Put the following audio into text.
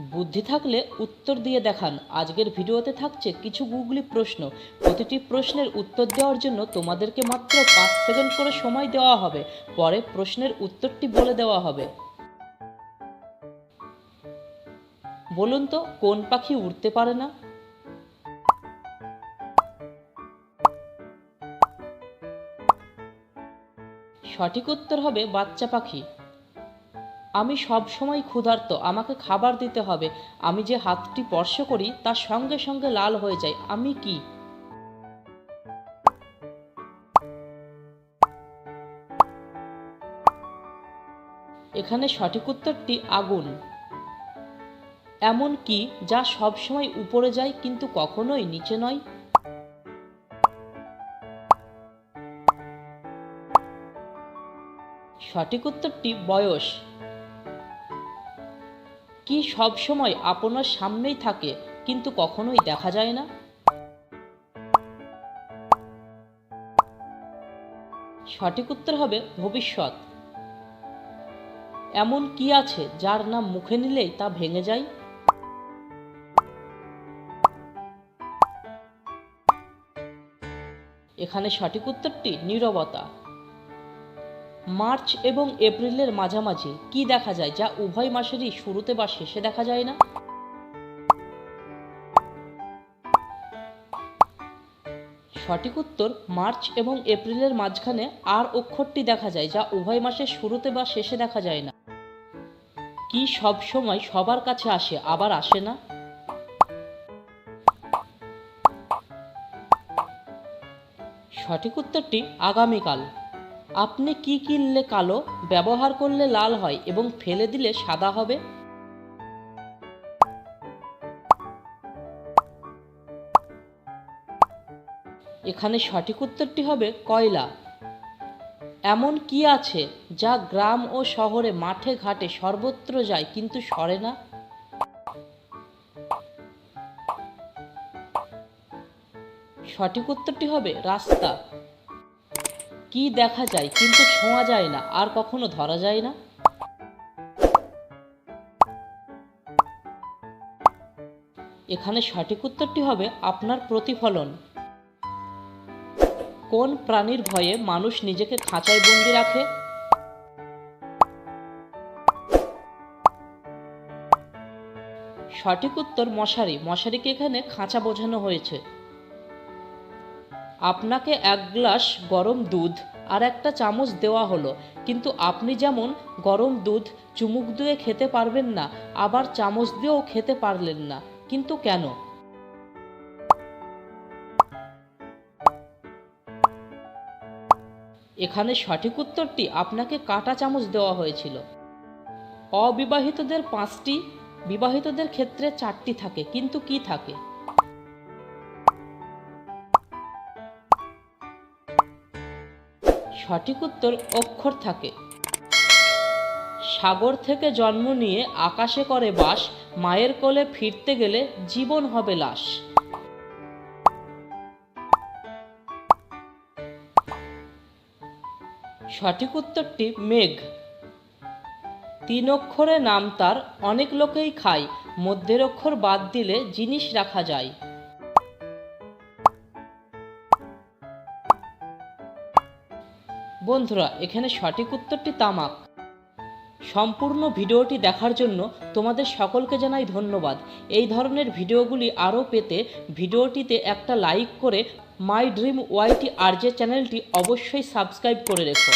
বুদ্ধি থাকলে উত্তর দিয়ে দেখান। আজকের ভিডিওতে থাকছে কিছু গুগলি প্রশ্ন। প্রতিটি প্রশ্নের উত্তর দেওয়ার জন্য তোমাদেরকে মাত্র পাঁচ সেকেন্ড করে সময় দেওয়া হবে। পরে প্রশ্নের উত্তরটি বলে দেওয়া হবে। বলুন তো, কোন পাখি উড়তে পারে না? সঠিক উত্তর হবে বাচ্চা পাখি। আমি সব সময় ক্ষুধার্ত, আমাকে খাবার দিতে হবে। আমি যে হাতটি স্পর্শ করি, তার সঙ্গে সঙ্গে লাল হয়ে যায়। আমি কি? এখানে সঠিক উত্তরটি আগুন। এমন কি, যা সব সময় উপরে যায়, কিন্তু কখনোই নিচে নয়? সঠিক উত্তরটি বয়স। কি সব সময় আপনার সামনেই থাকে, কিন্তু কখনোই দেখা যায় না? সঠিক উত্তর হবে ভবিষ্যৎ। এমন কি আছে যার নাম মুখে নিলেই তা ভেঙে যায়? এখানে সঠিক উত্তরটি নীরবতা। মার্চ এবং এপ্রিলের মাঝামাঝি। কি দেখা যায় যা উভয় মাসেরই শুরুতে বা শেষে দেখা যায় না? সঠিক উত্তর, মার্চ এবং এপ্রিলের মাঝখানে আর অক্ষরটি দেখা যায় যা উভয় মাসের শুরুতে বা শেষে দেখা যায় না। কি সব সময় সবার কাছে আসে, আবার আসে না? সঠিক উত্তরটি আগামীকাল। আপনি কি কিনলে কালো, ব্যবহার করলে লাল হয় এবং ফেলে দিলে সাদা হবে? এখানে সঠিক উত্তরটি হবে কয়লা। এমন কি আছে যা গ্রাম ও শহরে মাঠে ঘাটে সর্বত্র যায় কিন্তু সরে না? সঠিক উত্তরটি হবে রাস্তা। কি দেখা যায় কিন্তু ছোঁয়া যায় না, আর কখনো ধরা যায় না। এখানে সঠিক উত্তরটি হবে আপনার প্রতিফলন। কোন প্রাণীর ভয়ে মানুষ নিজেকে খাঁচায় বন্দি রাখে? সঠিক উত্তর মশারি। মশারিকে এখানে খাঁচা বোঝানো হয়েছে। আপনাকে এক গ্লাস গরম দুধ আর একটা চামচ দেওয়া হলো। কিন্তু আপনি যেমন গরম দুধ চুমুক দিয়ে খেতে পারবেন না, আবার চামচ দিয়েও খেতে পারলেন না। কিন্তু কেন? এখানে সঠিক উত্তরটি আপনাকে কাটা চামচ দেওয়া হয়েছিল। অবিবাহিতদের পাঁচটি, বিবাহিতদের ক্ষেত্রে চারটি থাকে, কিন্তু কি থাকে? সঠিক উত্তর অক্ষর থাকে। সাগর থেকে জন্ম নিয়ে আকাশে করে বাস, মায়ের কোলে ফিরতে গেলে জীবন হবে লাশ। সঠিক উত্তরটি মেঘ। তিন অক্ষরে নাম তার, অনেক লোকেই খায়। মধ্যের অক্ষর বাদ দিলে জিনিস রাখা যায়। বন্ধুরা, এখানে সঠিক উত্তরটি তামাক। সম্পূর্ণ ভিডিওটি দেখার জন্য তোমাদের সকলকে জানাই ধন্যবাদ। এই ধরনের ভিডিওগুলি আরও পেতে ভিডিওটিতে একটা লাইক করে মাই ড্রিম ওয়াইটি আরজে চ্যানেলটি অবশ্যই সাবস্ক্রাইব করে রেখো।